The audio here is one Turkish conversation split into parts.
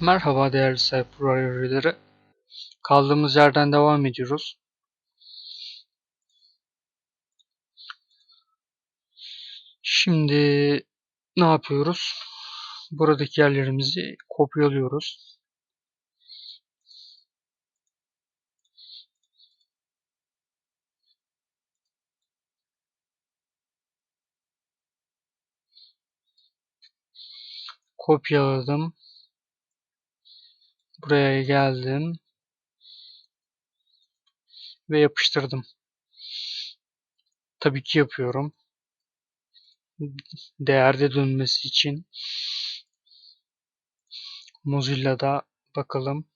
Merhaba değerli üyeleri. Kaldığımız yerden devam ediyoruz. Şimdi ne yapıyoruz? Buradaki yerlerimizi kopyalıyoruz. Kopyaladım. Buraya geldim. Ve yapıştırdım. Tabii ki yapıyorum. Değerde dönmesi için Mozilla'da bakalım.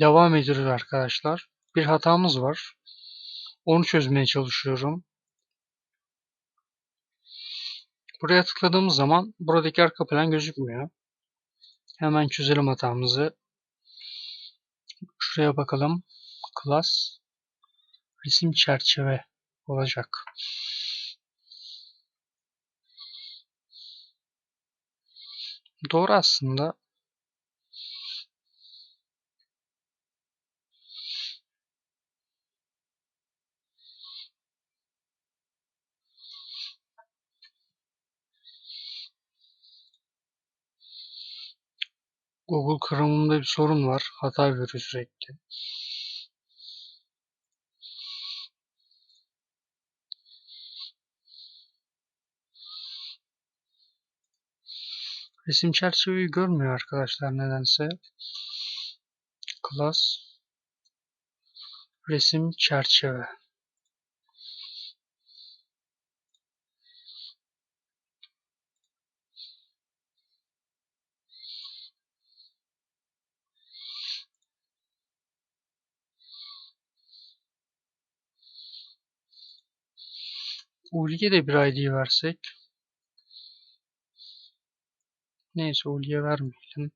Devam ediyoruz arkadaşlar. Bir hatamız var. Onu çözmeye çalışıyorum. Buraya tıkladığımız zaman buradaki arka plan gözükmüyor. Hemen çözelim hatamızı. Şuraya bakalım. Class resim çerçeve olacak. Doğru aslında. Google Chrome'da bir sorun var. Hata veriyor sürekli. Resim çerçeveyi görmüyor arkadaşlar nedense. Class resim çerçeve. Ulgi'ye de bir ID versek. Neyse Ulgi'ye vermeyelim.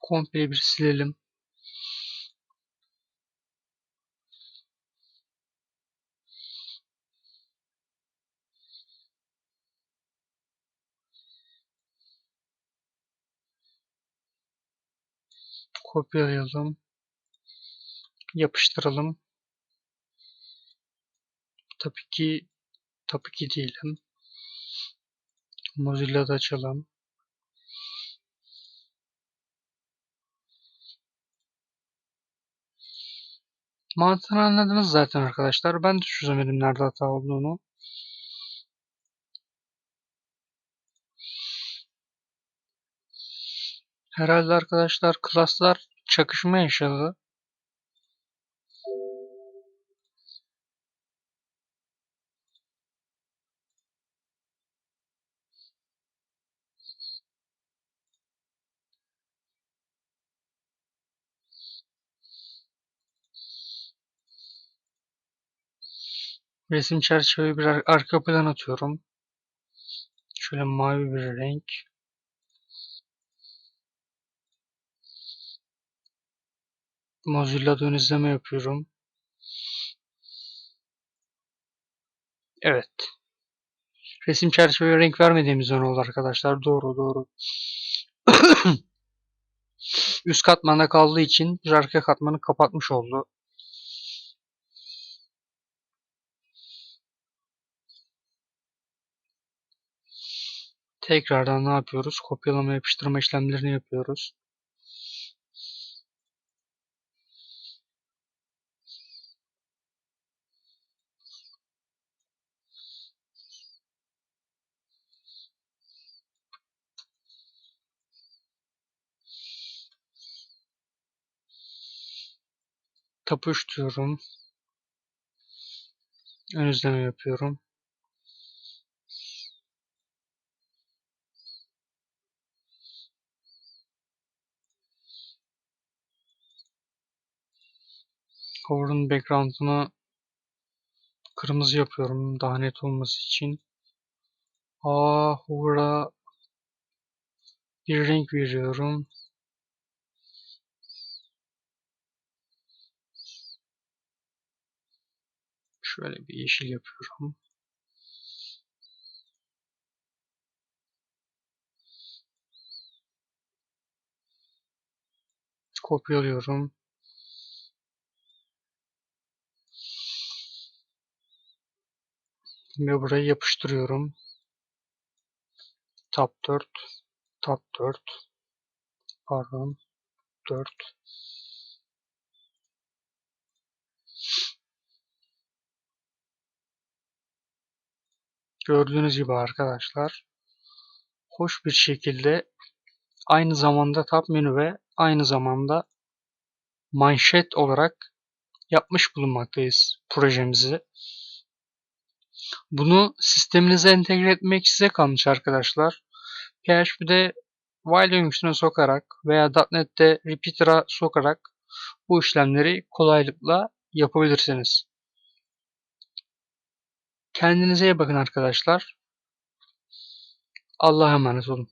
Komple bir silelim. Kopyalayalım. Yapıştıralım. Tabii ki tabii ki diyelim. Mozilla'da açalım. Mantığını anladınız zaten arkadaşlar. Ben de çözemedim nerede hata olduğunu. Herhalde arkadaşlar klaslar çakışma yaşadı. Resim çerçeveyi bir ar- arka plan atıyorum. Şöyle mavi bir renk. Mozilla'da izleme yapıyorum. Evet. Resim çerçeveye renk vermediğimizden oldu arkadaşlar. Doğru doğru. Üst katmanda kaldığı için arka katmanı kapatmış oldu. Tekrardan ne yapıyoruz? Kopyalama yapıştırma işlemlerini yapıyoruz. tapuş diyorum. Ön izleme yapıyorum. Cover'ın background'ını kırmızı yapıyorum daha net olması için. Aa, hover'a bir renk veriyorum. Şöyle bir yeşil yapıyorum. Kopyalıyorum. Ve buraya yapıştırıyorum. Tab 4. Tab 4. Pardon. 4. Gördüğünüz gibi arkadaşlar hoş bir şekilde aynı zamanda tab menü ve aynı zamanda manşet olarak yapmış bulunmaktayız projemizi. Bunu sisteminize entegre etmek size kalmış arkadaşlar. PHP'de while döngüsüne sokarak veya .NET'te repeater'a sokarak bu işlemleri kolaylıkla yapabilirsiniz. Kendinize iyi bakın arkadaşlar. Allah'a emanet olun.